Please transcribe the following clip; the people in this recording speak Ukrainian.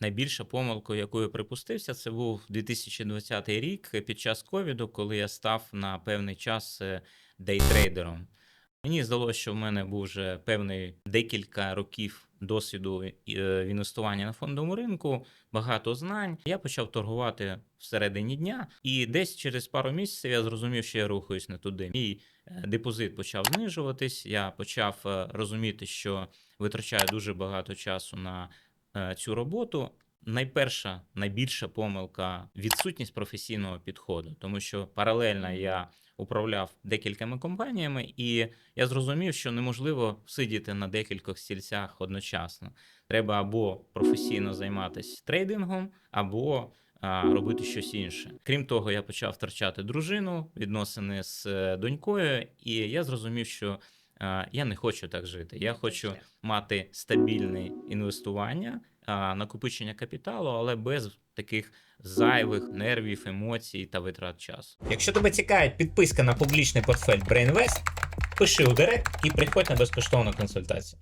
найбільша помилка, яку я припустився, це був 2020 рік е, під час ковіду, коли я став на певний час е, дейтрейдером. Мені здалося, що в мене був вже певний декілька років досвіду е, в інвестуванні на фондовому ринку, багато знань. Я почав торгувати всередині дня, і десь через пару місяців я зрозумів, що я рухаюсь не туди. Мій е, депозит почав знижуватись. Я почав е, розуміти, що витрачаю дуже багато часу на е, цю роботу. Найперша, найбільша помилка відсутність професійного підходу, тому що паралельно я управляв декількома компаніями, і я зрозумів, що неможливо сидіти на декількох стільцях одночасно. Треба або професійно займатися трейдингом, або а, робити щось інше. Крім того, я почав втрачати дружину, відносини з е, донькою, і я зрозумів, що я не хочу так жити. Я хочу мати стабільне інвестування, накопичення капіталу, але без таких зайвих нервів, емоцій та витрат часу. Якщо тебе цікавить підписка на публічний портфель BrainVest, пиши у директ і приходь на безкоштовну консультацію.